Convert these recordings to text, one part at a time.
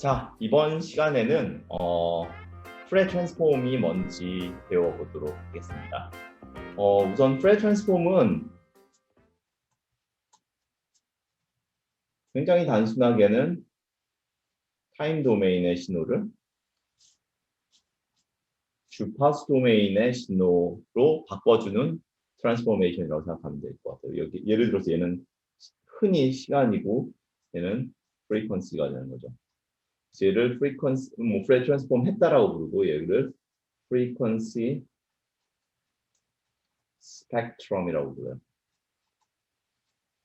자, 이번 시간에는 어, 프레 트랜스폼이 뭔지 배워보도록 하겠습니다. 어, 우선 프레 트랜스폼은 굉장히 단순하게는 타임 도메인의 신호를 주파수 도메인의 신호로 바꿔주는 트랜스포메이션이라고 생각하면 될 것 같아요. 여기 예를 들어서 얘는 흔히 시간이고 얘는 프리퀀시가 되는 거죠. 얘를 프리퀀시 뭐 프레 트랜스폼 했다라고 부르고 얘를 프리퀀시 스펙트럼이라고 불러요.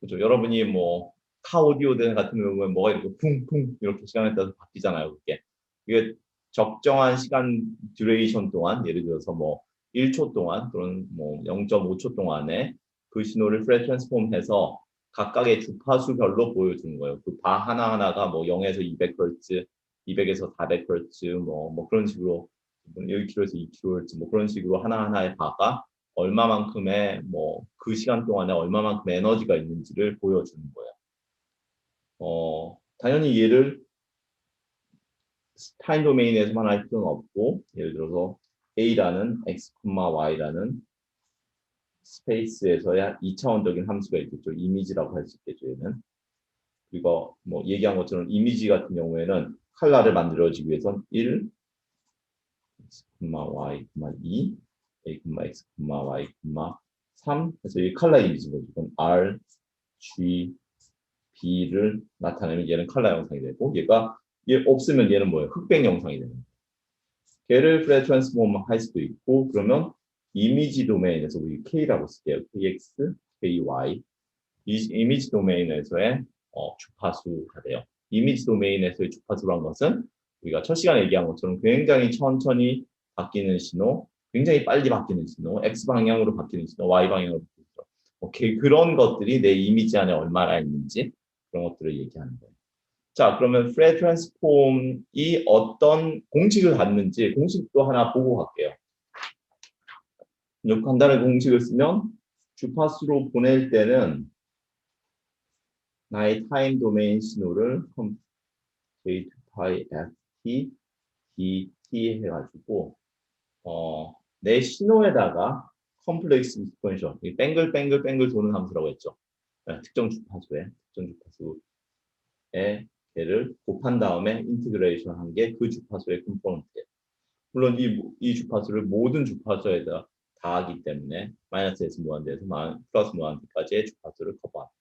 그죠? 여러분이 뭐 카오디오 등 같은 경우는 뭐가 이렇게 쿵쿵 이렇게 시간에 따라서 바뀌잖아요. 그게 이게 적정한 시간 듀레이션 동안 예를 들어서 뭐 1초 동안 또는 뭐 0.5초 동안에 그 신호를 프레 트랜스폼해서 각각의 주파수별로 보여주는 거예요. 그 바 하나하나가 뭐 0에서 200Hz, 200에서 400Hz 뭐, 뭐 그런 식으로 1kHz, 2kHz 뭐 그런 식으로 하나하나의 바가 얼마만큼의 뭐 그 시간 동안에 얼마만큼 에너지가 있는지를 보여주는 거예요. 어, 당연히 얘를 타임 도메인에서만 할 필요는 없고 예를 들어서 a라는 x, y라는 스페이스에서야 2차원적인 함수가 있겠죠. 이미지라고 할 수 있겠죠. 얘는. 그리고 뭐 얘기한 것처럼 이미지 같은 경우에는 칼라를 만들어지기 위해선 1, x, y, 2, a, x, y, 3 그래서 이 칼라 이미지인 거죠. r, g, b를 나타내면 얘는 칼라 영상이 되고 얘가 얘 없으면 얘는 뭐예요? 흑백 영상이 되는 거예요. 걔를 프레 트랜스폼 할 수도 있고 그러면 이미지 도메인에서 우리 K라고 쓸게요. KX, KY. 이 이미지 도메인에서의 어, 주파수가 돼요. 이미지 도메인에서의 주파수란 것은 우리가 첫 시간에 얘기한 것처럼 굉장히 천천히 바뀌는 신호, 굉장히 빨리 바뀌는 신호, X 방향으로 바뀌는 신호, Y 방향으로 바뀌는 신호. 오케이 그런 것들이 내 이미지 안에 얼마나 있는지 그런 것들을 얘기하는 거예요. 자, 그러면 프레 트랜스폼이 어떤 공식을 갖는지 공식도 하나 보고 갈게요. 이 간단한 공식을 쓰면 주파수로 보낼 때는 나의 타임 도메인 신호를 j 2 pi ft dt 해가지고 어, 내 신호에다가 컴플렉스 익스포넨셜 뱅글뱅글 뱅글 도는 함수라고 했죠. 네, 특정 주파수에 특정 주파수에 걔를 곱한 다음에 인티그레이션 한 게 그 주파수의 컴포넌트예요. 물론 이, 이 주파수를 모든 주파수에다 다하기 때문에 마이너스에서 무한대에서 플러스 무한대까지의 주파수를 커버합니다.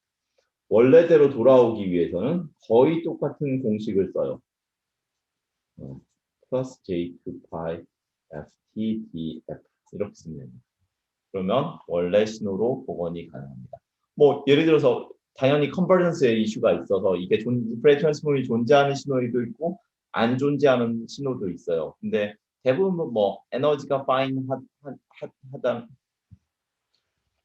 원래대로 돌아오기 위해서는 거의 똑같은 공식을 써요. 어, 플러스 j2 파이 ft df 이렇게 쓰면 됩니다. 그러면 원래 신호로 복원이 가능합니다. 뭐 예를 들어서 당연히 컨버전스의 이슈가 있어서 이게 존, 프레 트랜스폼이 존재하는 신호도 있고 안 존재하는 신호도 있어요. 근데 대부분 뭐 에너지가 파인 하, 하, 하다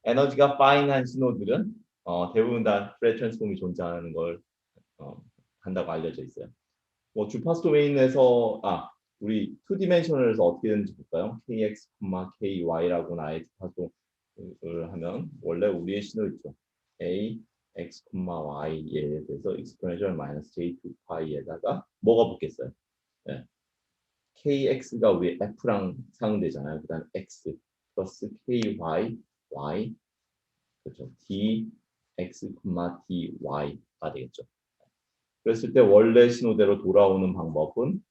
에너지가 파인한 신호들은 어, 대부분 다 프레 트랜스폼이 존재하는 걸 어, 한다고 알려져 있어요. 뭐 주파수 도메인에서 아 우리 2디멘셔널에서 어떻게 되는지 볼까요? kx, ky라고 나의 주파수를 하면 원래 우리의 신호 있죠. a, x, y에 대해서 exponential minus j2 파이에다가 뭐가 붙겠어요? 네. Kx가 우리 f랑 상응되잖아요. 그 다음 x 플러스 ky, y 그렇죠. d, x, dy가 되겠죠. 그랬을 때 원래 신호대로 돌아오는 방법은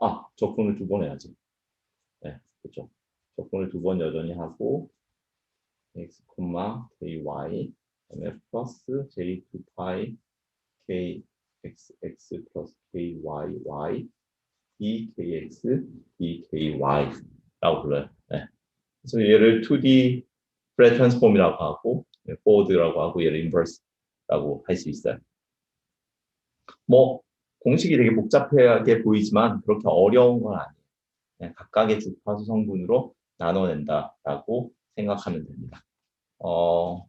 아 적분을 두 번 해야지. 네, 그렇죠. 적분을 두 번 여전히 하고 x, ky 그다음에 플러스 j2 파이 k x x 플러스 k y y e k x e k y라고 불러요. 네. 그래서 얘를 2D 프레 트랜스폼이라고 하고 포워드라고 하고 얘를 인버스라고 할 수 있어요. 뭐 공식이 되게 복잡하게 보이지만 그렇게 어려운 건 아니에요. 그냥 각각의 주파수 성분으로 나눠낸다라고 생각하면 됩니다. 어,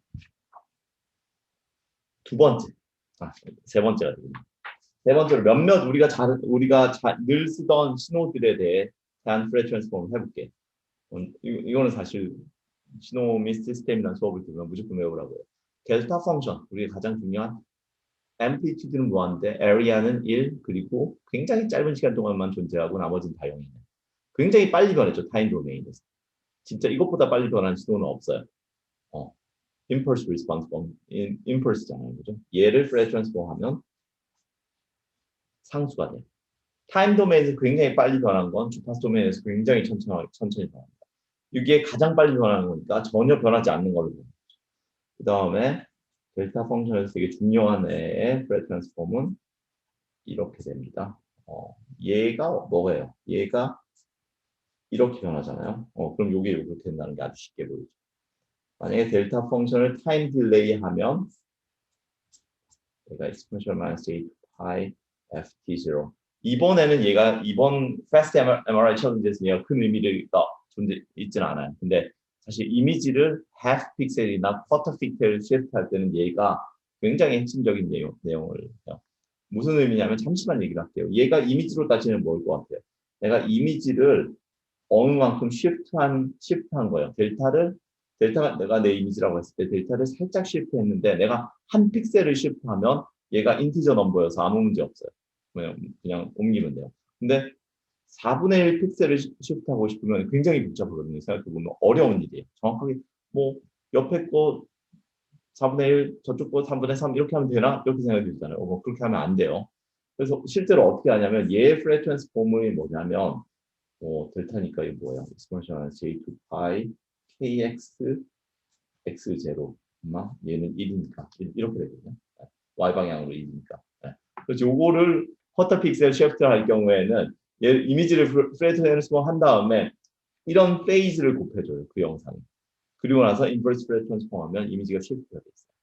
두 번째, 아, 세 번째가 되겠네요. 세 번째로 몇몇 우리가 잘 우리가 잘, 늘 쓰던 신호들에 대해 대한 프레 트랜스폼을 해볼게. 음, 이, 이거는 사실 신호 및 시스템이라는 수업을 들으면 무조건 외우라고 해요. 델타 펑션, 우리의 가장 중요한 amplitude는 무한대, area는 1, 그리고 굉장히 짧은 시간 동안만 존재하고 나머지는 다 0이네. 굉장히 빨리 변했죠, 타임 도메인에서. 진짜 이것보다 빨리 변한 시도는 없어요. 어, impulse response in- impulse잖아요, 그죠? 얘를 Fourier transform 하면 상수가 돼. 타임 도메인에서 굉장히 빨리 변한 건 주파수 도메인에서 굉장히 천천히, 천천히 변합니다. 이게 가장 빨리 변하는 거니까 전혀 변하지 않는 걸로 보는 거죠. 그 다음에 델타 펑션에서 되게 중요한 애의 프레 트랜스폼은 이렇게 됩니다. 어, 얘가 뭐예요? 얘가 이렇게 변하잖아요. 어, 그럼 요게 이렇게 된다는 게 아주 쉽게 보이죠. 만약에 델타 펑션을 타임 딜레이 하면 얘가 exponential minus 8 pi ft0 이번에는 얘가 이번 fast MRI 챌린지에서 얘가 큰 의미가 존재 있지는 않아요. 근데 사실 이미지를 half 픽셀이나 quarter 픽셀 shift 할 때는 얘가 굉장히 핵심적인 내용, 내용을 해요. 무슨 의미냐면 잠시만 얘기를 할게요. 얘가 이미지로 따지면 뭘 것 같아요? 내가 이미지를 어느 만큼 shift한, shift한 거예요. 델타를, 델타가 내가 내 이미지라고 했을 때 델타를 살짝 shift 했는데 내가 한 픽셀을 shift하면 얘가 인티저 넘버여서 아무 문제 없어요. 그냥, 그냥 옮기면 돼요. 근데 4분의 1 픽셀을 시- shift하고 싶으면 굉장히 복잡하거든요. 생각해보면 어려운 일이에요. 정확하게 뭐 옆에 거 4분의 1, 저쪽 거 3분의 3 이렇게 하면 되나? 이렇게 생각이 들잖아요. 어, 뭐 그렇게 하면 안 돼요. 그래서 실제로 어떻게 하냐면 얘 프레 트랜스폼이 뭐냐면 어, 델타니까 이게 뭐예요? exponential j2 pi kx x0 마 얘는 1이니까 이렇게 되거든요. 네. y 방향으로 1이니까. 그래서 요거를 쿼터 픽셀 시프트 할 경우에는 얘 이미지를 프레 트랜스폼 한 다음에 이런 페이즈를 곱해줘요. 그 영상에. 그리고 나서 인버스 프레 트랜스폼 하면 이미지가 시프트가 돼 있어요.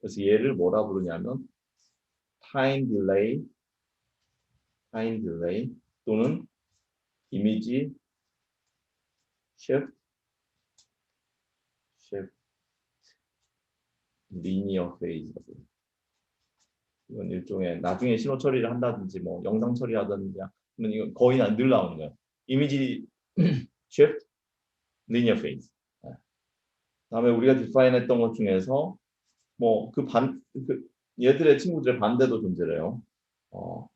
그래서 얘를 뭐라 부르냐면 타임 딜레이 타임 딜레이 또는 이미지 linear phase라고 해요. 이 건 일종의 나중에 신호 처리를 한다든지 뭐 영상 처리하든지 하면 이건 거의 안늘 나오는 거예요. 이미지 shift linear phase. 네. 그다음에 우리가 define 했던 것 중에서 뭐 그 반 그 얘들의 친구들의 반대도 존재해요. 어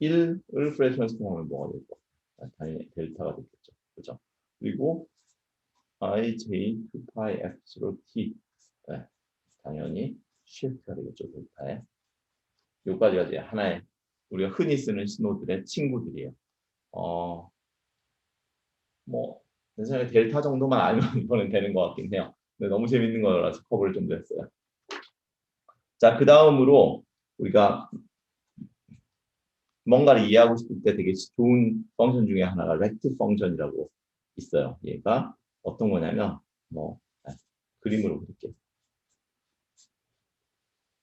1을 프레 트랜스폼하면 뭐가 될까? 아, 당연히 델타가 되겠죠. 그죠? 그리고 i j 2 pi f0 t 네. 당연히 shift가 되겠죠. 델타에. 요까지가 이제 하나의 우리가 흔히 쓰는 신호들의 친구들이에요. 어, 뭐, 내 생각에 델타 정도만 알면 이거는 되는 것 같긴 해요. 근데 너무 재밌는 거라서 커버를 좀더 했어요. 자, 그 다음으로 우리가 뭔가를 이해하고 싶을 때 되게 좋은 펑션 중에 하나가 렉트 펑션이라고 있어요. 얘가 어떤 거냐면, 뭐, 아, 그림으로 그릴게요.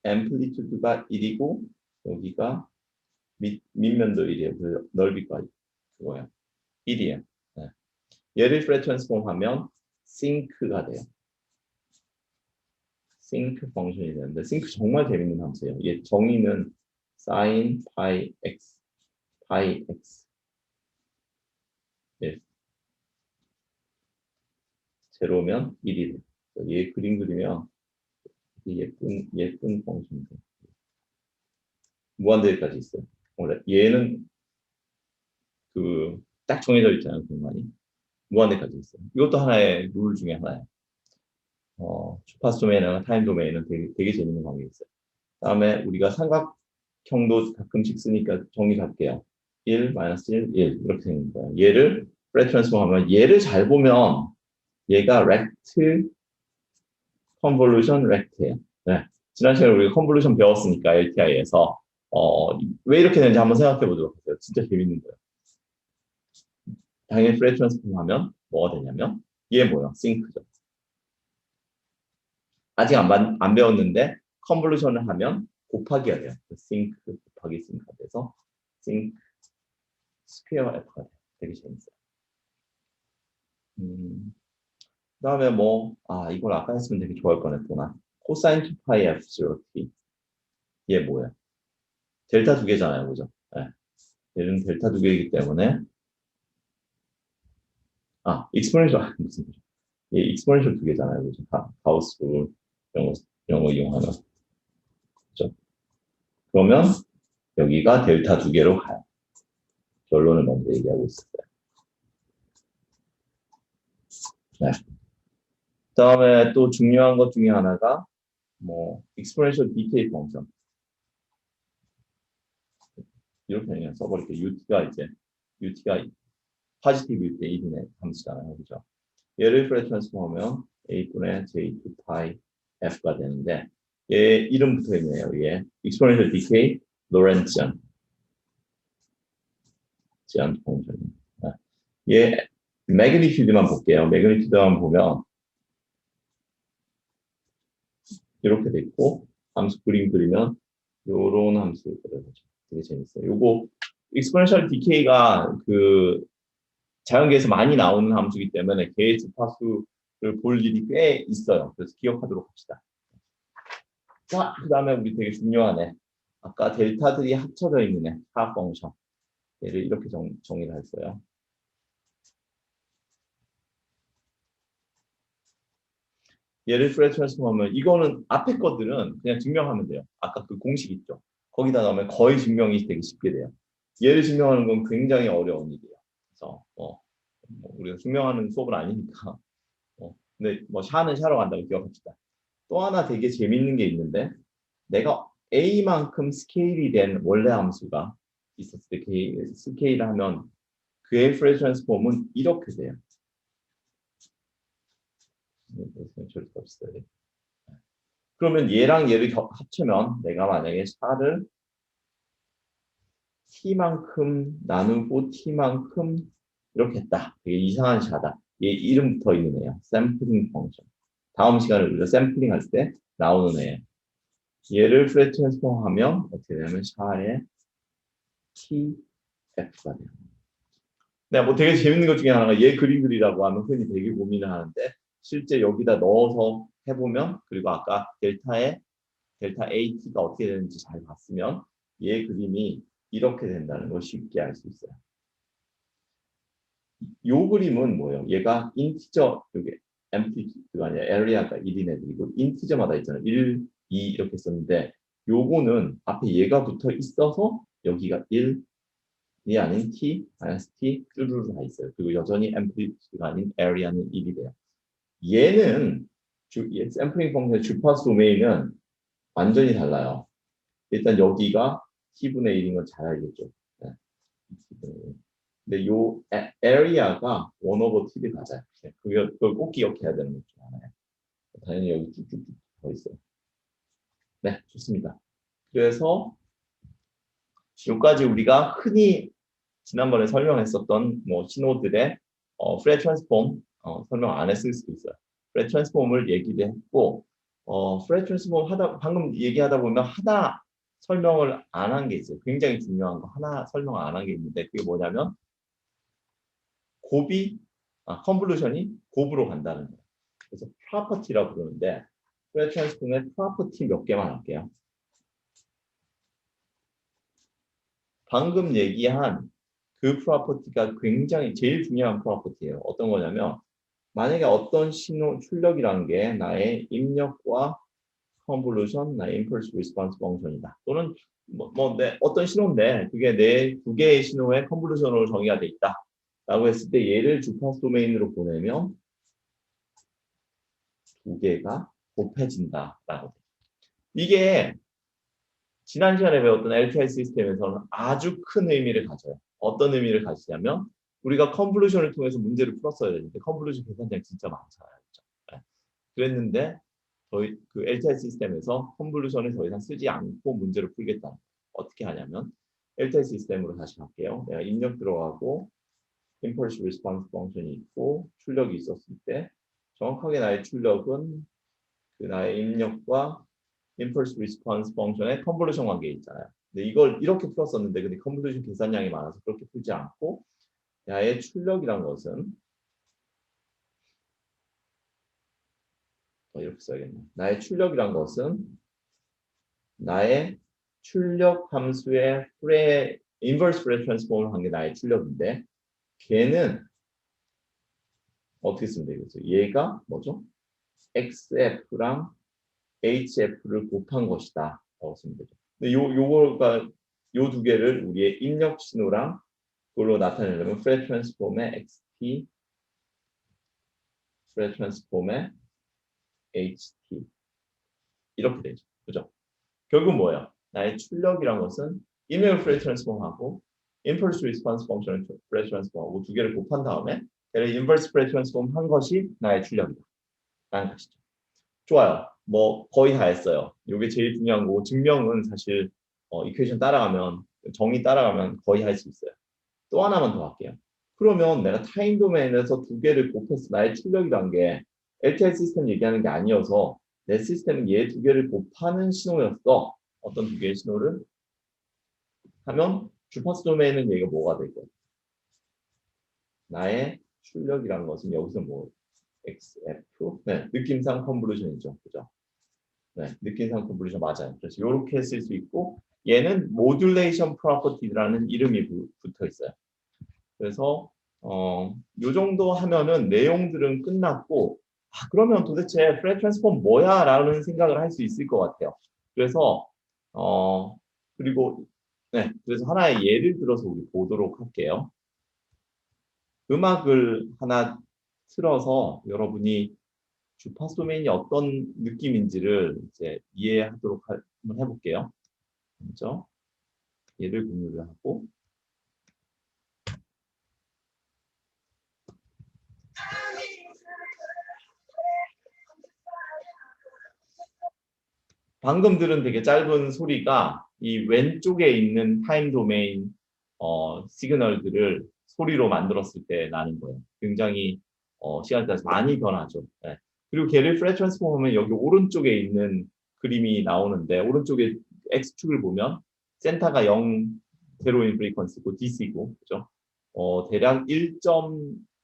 앰플리튜드가 1이고 여기가 밑, 밑면도 1이에요. 그 넓이가 그거예요. 1이에요. 네. 얘를 프레 트랜스폼 하면 싱크가 돼요. 싱크 펑션이 되는데 싱크 정말 재밌는 함수예요. 얘 정의는 sin pi x pi x 예. 제로면 1이 돼요. 얘 그림 그리면 이 예쁜 예쁜 펑션들 무한대까지 있어요. 원래 얘는 그 딱 정해져 있잖아요 공간이 무한대까지 있어요. 이것도 하나의 룰 중에 하나예요. 어, 주파수 도메인이나 타임 도메인은 되게, 되게 재밌는 관계 있어요. 다음에 우리가 삼각형도 가끔씩 쓰니까 정의 잡게요. 1, 마이너스 1, 1 이렇게 생긴 거예요. 얘를 프레 트랜스폼 하면 얘를 잘 보면 얘가 렉트 컨볼루션 렉트예요. 네. 지난 시간에 우리가 컨볼루션 배웠으니까 LTI에서 어, 왜 이렇게 되는지 한번 생각해 보도록 하세요. 진짜 재밌는 거예요. 당연히 프레 트랜스폼 하면 뭐가 되냐면 얘 뭐예요? 싱크죠. 아직 안, 반- 안 배웠는데 컨볼루션을 하면 곱하기가 돼요. 싱크 곱하기 싱크가 돼서 싱크 스퀘어 F가 돼요. 되게 재밌어요. 음, 그 다음에 뭐, 아, 이걸 아까 했으면 되게 좋아할 뻔했구나. 코사인 2파이 F0t. 얘 뭐야? 델타 두 개잖아요. 그죠? 네. 얘는 델타 두 개이기 때문에, 아, 익스포넨셜, 무슨. 얘 익스포넨셜 두 개잖아요. 그죠? 가, 가우스 룰, 이런 거 이용하면. 그죠? 그러면 여기가 델타 두 개로 가요. 결론을 먼저 얘기하고 있었어요. 네. 그다음에 또 중요한 것 중에 하나가 뭐 exponential decay 펑션 이렇게 그냥 써버릴게요. ut가 이제 ut가 포지티브일 때 1인의 함수잖아요, 그죠? 얘를 프레 트랜스폼하면 a분의 j2 파이 f가 되는데 얘 이름 붙어 있네요. 얘 exponential decay 로렌츠안 제한 펑션. 얘 매그니튜드만 볼게요. 매그니튜드만 보면 이렇게 돼 있고 함수 그림 그리면 요런 함수 그려보죠. 되게 재밌어요. 요거 exponential decay가 그 자연계에서 많이 나오는 함수이기 때문에 개의 주파수를 볼 일이 꽤 있어요. 그래서 기억하도록 합시다. 자, 그 다음에 우리 되게 중요하네. 아까 델타들이 합쳐져 있는 애, 하 펑션. 얘를 이렇게 정, 정의를 했어요. 얘를 프레 트랜스폼하면 이거는 앞에 것들은 그냥 증명하면 돼요. 아까 그 공식 있죠. 거기다 넣으면 거의 증명이 되게 쉽게 돼요. 얘를 증명하는 건 굉장히 어려운 일이에요. 그래서 뭐, 뭐 우리가 증명하는 수업은 아니니까. 어, 근데 뭐 샤는 샤러 간다고 기억합시다. 또 하나 되게 재밌는 게 있는데 내가 a만큼 스케일이 된 원래 함수가 있었을 때그 스케일을 하면 그의 프레 트랜스폼은 이렇게 돼요. 그러면 얘랑 얘를 겹- 합치면 내가 만약에 샤를 t만큼 나누고 t만큼 이렇게 했다. 되게 이상한 샤다. 얘 이름 붙어 있는 애야. 샘플링 펑션. 다음 시간에 우리가 샘플링 할 때 나오는 애. 얘를 프레 트랜스폼 하면 어떻게 되냐면 샤의 tf가 돼요. 네, 뭐 되게 재밌는 것 중에 하나가 얘 그림 그리라고 하면 흔히 되게 고민을 하는데 실제 여기다 넣어서 해보면 그리고 아까 델타의 델타 AT가 어떻게 되는지 잘 봤으면 얘 그림이 이렇게 된다는 걸 쉽게 알 수 있어요. 요 그림은 뭐예요? 얘가 인티저 여기 앰플리튜드가 아니라 에리아가 1인 애들이고 인티저마다 있잖아요. 1, 2 이렇게 썼는데 요거는 앞에 얘가 붙어 있어서 여기가 1, 이 아닌 t, 마이너스 t 쭈루루 다 있어요. 그리고 여전히 앰플리튜드가 아닌 에리아는 1이 돼요. 얘는 주, 얘 샘플링 펑션의 주파수 도메인은 완전히 달라요. 일단 여기가 t분의 1인 건 잘 알겠죠. 네. t분의 1. 근데 요 에- area가 1 over t를 가져요. 네, 그걸, 그걸 꼭 기억해야 되는 것 중에 하나예요. 당연히 여기 쭉쭉쭉 더 있어요. 네, 좋습니다. 그래서 지금까지 우리가 흔히 지난번에 설명했었던 뭐 신호들의 어, 프레 트랜스폼 어, 설명 안 했을 수도 있어요. 프레 트랜스폼을 얘기를 했고 어, 프레 트랜스폼 하다 방금 얘기하다 보면 하나 설명을 안 한 게 있어요. 굉장히 중요한 거 하나 설명 안 한 게 있는데 그게 뭐냐면 곱이 아, 컨볼루션이 곱으로 간다는 거예요. 그래서 프로퍼티라고 부르는데 프레 트랜스폼의 프로퍼티 몇 개만 할게요. 방금 얘기한 그 프로퍼티가 굉장히 제일 중요한 프로퍼티예요. 어떤 거냐면 만약에 어떤 신호 출력이라는 게 나의 입력과 컨볼루션, 나의 임펄스 리스폰스 펑션이다. 또는 뭐, 뭐 내, 어떤 신호인데 그게 내 두 개의 신호의 컨볼루션으로 정의가 돼 있다. 라고 했을 때 얘를 주파수 도메인으로 보내면 두 개가 곱해진다 라고 돼요. 이게 지난 시간에 배웠던 LTI 시스템에서는 아주 큰 의미를 가져요. 어떤 의미를 가지냐면 우리가 컨볼루션을 통해서 문제를 풀었어야 되는데 컨볼루션 계산량이 진짜 많잖아요. 그렇죠? 네. 그랬는데 저희 그 LTI 시스템에서 컨볼루션을 더 이상 쓰지 않고 문제를 풀겠다. 어떻게 하냐면 LTI 시스템으로 다시 갈게요. 내가 입력 들어가고 impulse response 펑션이 있고 출력이 있었을 때 정확하게 나의 출력은 그 나의 입력과 impulse response 펑션의 컨볼루션 관계에 있잖아요. 근데 이걸 이렇게 풀었었는데 근데 컨볼루션 계산량이 많아서 그렇게 풀지 않고 나의 출력이란 것은 어, 이렇게 써야겠네. 나의 출력이란 것은 나의 출력 함수의 프레 인버스 프레 트랜스폼을 한 게 나의 출력인데 걔는 어떻게 쓰면 되겠어요? 얘가 뭐죠? XF랑 HF를 곱한 것이다. 라고 쓰면 되죠. 근데 요 요거가 요 두 개를 우리의 입력 신호랑 그걸로 나타내려면 프레 트랜스폼의 xt 프레 트랜스폼의 ht 이렇게 되죠. 그죠? 결국 뭐예요? 나의 출력이란 것은 이메일 프레 트랜스폼하고 impulse response 펑션을 프레 트랜스폼하고 두 개를 곱한 다음에 얘를 inverse 프레 트랜스폼 한 것이 나의 출력이다. 라는 것이죠. 좋아요. 뭐 거의 다 했어요. 이게 제일 중요한 거고 증명은 사실 어, 이퀘이션 따라가면 정의 따라가면 거의 할 수 있어요. 또 하나만 더 할게요. 그러면 내가 타임 도메인에서 두 개를 곱했어. 나의 출력이란 게 LTI 시스템 얘기하는 게 아니어서 내 시스템은 얘 두 개를 곱하는 신호였어. 어떤 두 개의 신호를 하면 주파수 도메인은 얘가 뭐가 되고 나의 출력이란 것은 여기서 뭐 XF 네 느낌상 컨볼루션이죠 그죠 네 느낌상 컨볼루션 맞아요 그래서 이렇게 쓸 수 있고 얘는 모듈레이션 프로퍼티라는 이름이 부- 붙어 있어요. 그래서 어 요 정도 하면은 내용들은 끝났고 아 그러면 도대체 프레 트랜스폼 뭐야 라는 생각을 할 수 있을 것 같아요. 그래서 어 그리고 네 그래서 하나의 예를 들어서 우리 보도록 할게요. 음악을 하나 틀어서 여러분이 주파수 도메인이 어떤 느낌인지를 이제 이해하도록 할- 한번 해볼게요. 먼저 얘를 공유를 하고 방금 들은 되게 짧은 소리가 이 왼쪽에 있는 타임 도메인 어, 시그널들을 소리로 만들었을 때 나는 거예요. 굉장히 어, 시간에 따라서 많이 변하죠. 네. 그리고 걔를 프레 트랜스폼 하면 여기 오른쪽에 있는 그림이 나오는데 오른쪽에 X축을 보면 센터가 0, 제로인 프리퀀시고 DC고 그죠? 어, 대략 1.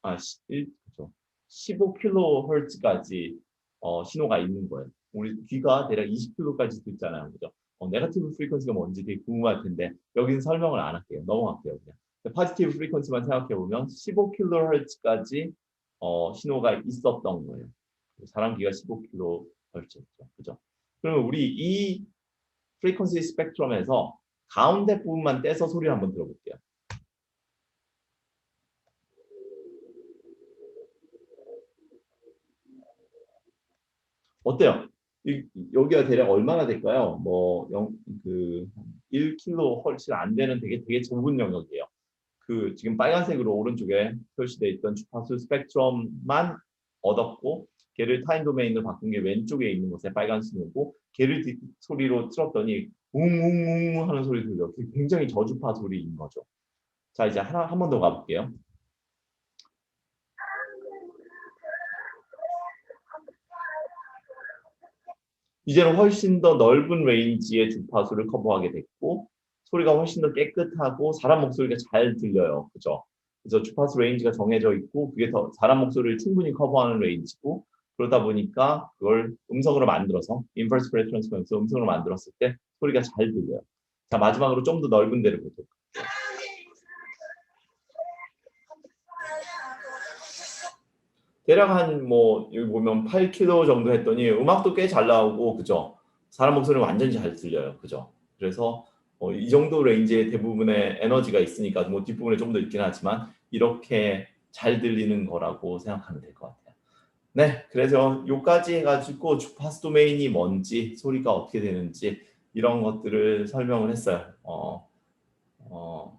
아, 1, 그죠? 15kHz까지 어, 신호가 있는 거예요. 우리 귀가 대략 20kHz까지 듣잖아요. 그죠? 어, 네거티브 프리퀀시가 뭔지 되게 궁금할 텐데 여기는 설명을 안 할게요. 넘어갈게요. 그냥. 파지티브 프리퀀시만 생각해 보면 15kHz까지 어, 신호가 있었던 거예요. 사람 귀가 15kHz죠. 그죠? 그러면 우리 이 프리퀀시 스펙트럼에서 가운데 부분만 떼서 소리를 한번 들어볼게요. 어때요? 이- 여기가 대략 얼마나 될까요? 뭐, 영, 그, 1kHz 안 되는 되게, 되게 좁은 영역이에요. 그, 지금 빨간색으로 오른쪽에 표시되어 있던 주파수 스펙트럼만 얻었고, 걔를 타임 도메인으로 바꾼 게 왼쪽에 있는 곳에 빨간 신호고, 걔를 뒤- 소리로 틀었더니, 웅웅웅 하는 소리. 그게 굉장히 저주파 소리인 거죠. 자, 이제 하나, 한 번 더 가볼게요. 이제는 훨씬 더 넓은 레인지의 주파수를 커버하게 됐고 소리가 훨씬 더 깨끗하고 사람 목소리가 잘 들려요. 그죠? 그래서 주파수 레인지가 정해져 있고 그게 더 사람 목소리를 충분히 커버하는 레인지고 그러다 보니까 그걸 음성으로 만들어서 인버스 프레 트랜스퍼런스 음성으로 만들었을 때 소리가 잘 들려요. 자 마지막으로 좀 더 넓은 데를 보도록 할게요. 대략 한 뭐 여기 보면 8km 정도 했더니 음악도 꽤 잘 나오고 그죠? 사람 목소리는 완전히 잘 들려요. 그죠? 그래서 어, 이 정도 레인지의 대부분의 에너지가 있으니까 뭐 뒷부분에 좀 더 있긴 하지만 이렇게 잘 들리는 거라고 생각하면 될 것 같아요. 네, 그래서 요까지 해가지고 주파수 도메인이 뭔지 소리가 어떻게 되는지 이런 것들을 설명을 했어요. 어, 어,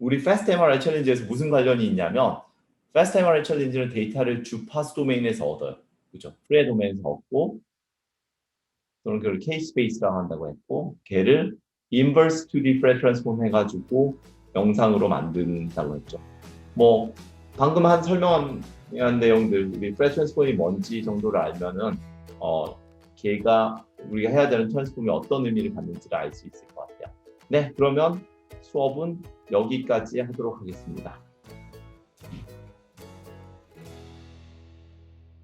우리 Fast MRI 챌린지에서 무슨 관련이 있냐면 Fast MRI 챌린지는 데이터를 주파수 도메인에서 얻어요. 그죠? 프레 도메인에서 얻고 또는 그걸 K 스페이스라고 한다고 했고 걔를 inverse 2D 프레 트랜스폼 해가지고 영상으로 만든다고 했죠. 뭐 방금 한 설명한 내용들 우리 프레 트랜스폼이 뭔지 정도를 알면은 어 걔가 우리가 해야 되는 트랜스폼이 어떤 의미를 갖는지를 알 수 있을 것 같아요. 네, 그러면 수업은 여기까지 하도록 하겠습니다.